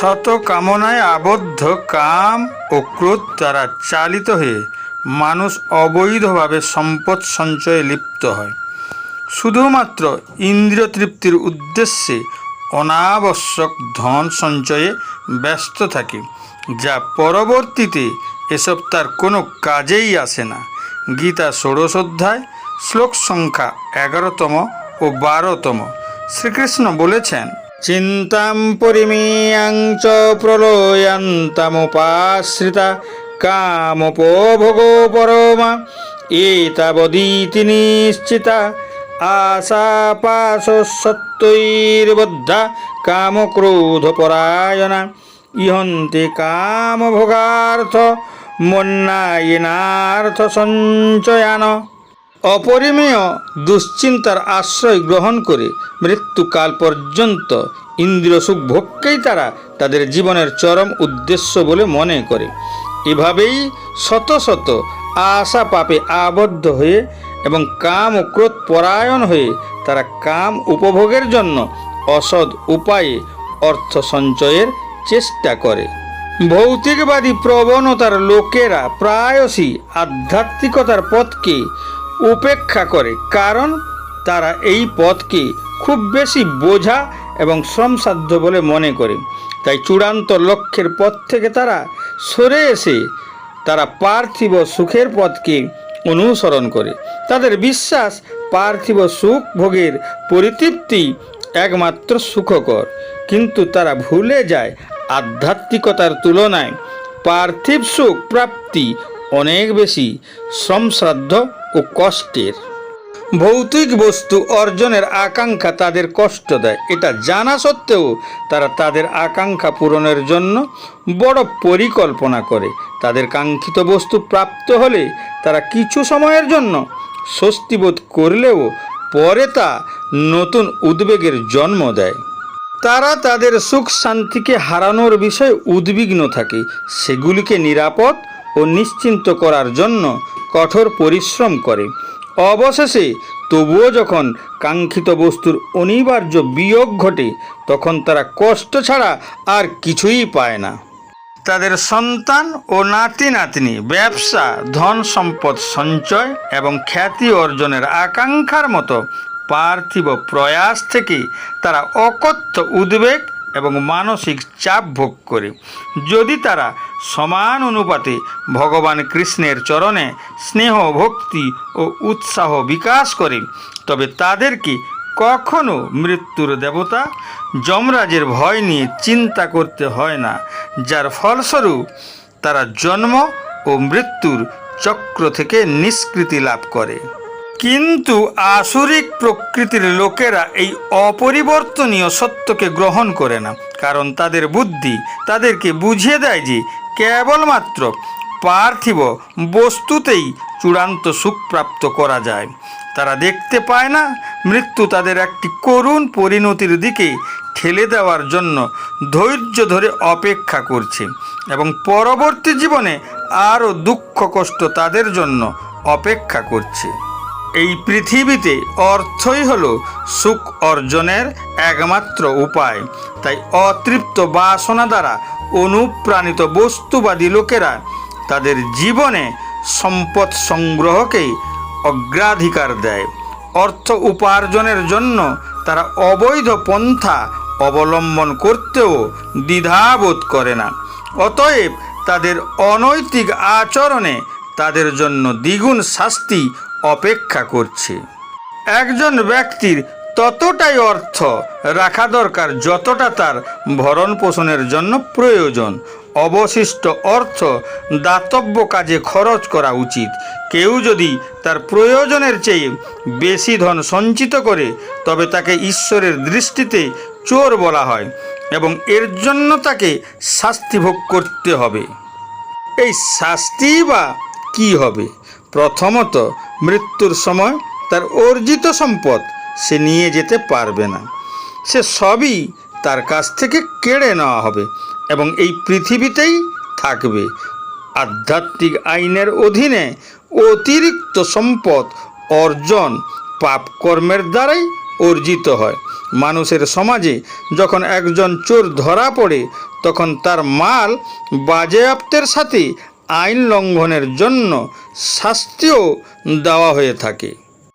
শত কামনায় আবদ্ধ কাম ও ক্রোধ দ্বারা চালিত হয়ে মানুষ অবৈধভাবে সম্পদ সঞ্চয়ে লিপ্ত হয়। শুধুমাত্র ইন্দ্রিয় তৃপ্তির উদ্দেশ্যে অনাবশ্যক ধন সঞ্চয়ে ব্যস্ত থাকে, যা পরবর্তীতে এসব তার কোনো কাজেই আসে না। গীতা ষোড়শ অধ্যায়, শ্লোক সংখ্যা এগারোতম ও বারোতম। শ্রীকৃষ্ণ বলেছেন চিন্তাম পরিমেয়াং চ প্রলয়ান্তামুপাশ্রিতা কামোপভোগো পরমা এতাবদীতি নিশ্চিতা আশাপাশ সত্যৈর্বদ্ধা কামক্রোধপরায়ণা। ইহন্তে কামভোগার্থ মন্নায়নার্থ সঞ্চয়ান অপরিমেয় দুশ্চিন্তার আশ্রয় গ্রহণ করে মৃত্যুকাল পর্যন্ত ইন্দ্রিয় সুখ ভোগকেই তারা তাদের জীবনের চরম উদ্দেশ্য বলে মনে করে। এভাবেই শত শত আশা পাপে আবদ্ধ হয়ে এবং কাম ও ক্রোধ পরায়ণ হয়ে তারা কাম উপভোগের জন্য অসৎ উপায়ে অর্থ সঞ্চয়ের চেষ্টা করে। ভৌতিকবাদী প্রবণতার লোকেরা প্রায়শই আধ্যাত্মিকতার পথকে উপেক্ষা করে, কারণ তারা এই পথকে খুব বেশি বোঝা এবং শ্রমসাধ্য বলে মনে করে। তাই চূড়ান্ত লক্ষ্যের পথ থেকে তারা সরে এসে তারা পার্থিব সুখের পথকে অনুসরণ করে। তাদের বিশ্বাস, পার্থিব সুখ ভোগের পরিতৃপ্তি একমাত্র সুখকর। কিন্তু তারা ভুলে যায় আধ্যাত্মিকতার তুলনায় পার্থিব সুখ প্রাপ্তি অনেক বেশি শ্রমশ্রাদ্ধ ও কষ্টের। ভৌতিক বস্তু অর্জনের আকাঙ্ক্ষা তাদের কষ্ট দেয়। এটা জানা সত্ত্বেও তারা তাদের আকাঙ্ক্ষা পূরণের জন্য বড় পরিকল্পনা করে। তাদের কাঙ্ক্ষিত বস্তু প্রাপ্ত হলে তারা কিছু সময়ের জন্য স্বস্তিবোধ করলেও পরে তা নতুন উদ্বেগের জন্ম দেয়। তারা তাদের সুখ শান্তিকে হারানোর বিষয়ে উদ্বিগ্ন থাকে। সেগুলিকে নিরাপদ ও নিশ্চিন্ত করার জন্য কঠোর পরিশ্রম করে। অবশেষে তবুও যখন কাঙ্ক্ষিত বস্তুর অনিবার্য বিয়োগ ঘটে, তখন তারা কষ্ট ছাড়া আর কিছুই পায় না। তাদের সন্তান ও নাতি নাতনি ব্যবসা, ধন সম্পদ সঞ্চয় এবং খ্যাতি অর্জনের আকাঙ্ক্ষার মতো পার্থিব প্রয়াস থেকে তারা অকথ্য উদ্বেগ এবং মানসিক চাপ ভোগ করে। যদি তারা সমান অনুপাতে ভগবান কৃষ্ণের চরণে স্নেহ, ভক্তি ও উৎসাহ বিকাশ করে। তবে তাদেরকে কখনো মৃত্যুর দেবতা যমরাজের ভয় নিয়ে চিন্তা করতে হয় না, যার ফলস্বরূপ তারা জন্ম ও মৃত্যুর চক্র থেকে নিষ্কৃতি লাভ করে। কিন্তু আসুরিক প্রকৃতির লোকেরা এই অপরিবর্তনীয় সত্যকে গ্রহণ করে না, কারণ তাদের বুদ্ধি তাদেরকে বুঝিয়ে দেয় যে কেবলমাত্র পার্থিব বস্তুতেই চূড়ান্ত সুখ প্রাপ্ত করা যায়। তারা দেখতে পায় না, মৃত্যু তাদের একটি করুণ পরিণতির দিকে ঠেলে দেওয়ার জন্য ধৈর্য ধরে অপেক্ষা করছে এবং পরবর্তী জীবনে আরও দুঃখ কষ্ট তাদের জন্য অপেক্ষা করছে। এই পৃথিবীতে অর্থই হল সুখ অর্জনের একমাত্র উপায়। তাই অতৃপ্ত বাসনা দ্বারা অনুপ্রাণিত বস্তুবাদী লোকেরা তাদের জীবনে সম্পদ সংগ্রহকেই অগ্রাধিকার দেয়। অর্থ উপার্জনের জন্য তারা অবৈধ পন্থা অবলম্বন করতেও দ্বিধাবোধ করে না। অতএব তাদের অনৈতিক আচরণে তাদের জন্য দ্বিগুণ শাস্তি অপেক্ষা করছে। একজন ব্যক্তির ততটাই অর্থ রাখা দরকার যতটা তার ভরণ পোষণের জন্য প্রয়োজন। অবশিষ্ট অর্থ দাতব্য কাজে খরচ করা উচিত। কেউ যদি তার প্রয়োজনের চেয়ে বেশি ধন সঞ্চিত করে, তবে তাকে ঈশ্বরের দৃষ্টিতে চোর বলা হয় এবং এর জন্য তাকে শাস্তি ভোগ করতে হবে। এই শাস্তি বা কি হবে? প্রথমত, মৃত্যুর সময় তার অর্জিত সম্পদ সে নিয়ে যেতে পারবে না। সে সবই তার কাছ থেকে কেড়ে নেওয়া হবে এবং এই পৃথিবীতেই থাকবে। আধ্যাত্মিক আইনের অধীনে অতিরিক্ত সম্পদ অর্জন পাপকর্মের দ্বারাই অর্জিত হয়। মানুষের সমাজে যখন একজন চোর ধরা পড়ে, তখন তার মাল বাজেয়াপ্তের সাথে আইন লঙ্ঘনের জন্য শাস্তিও দেওয়া হয়ে থাকে।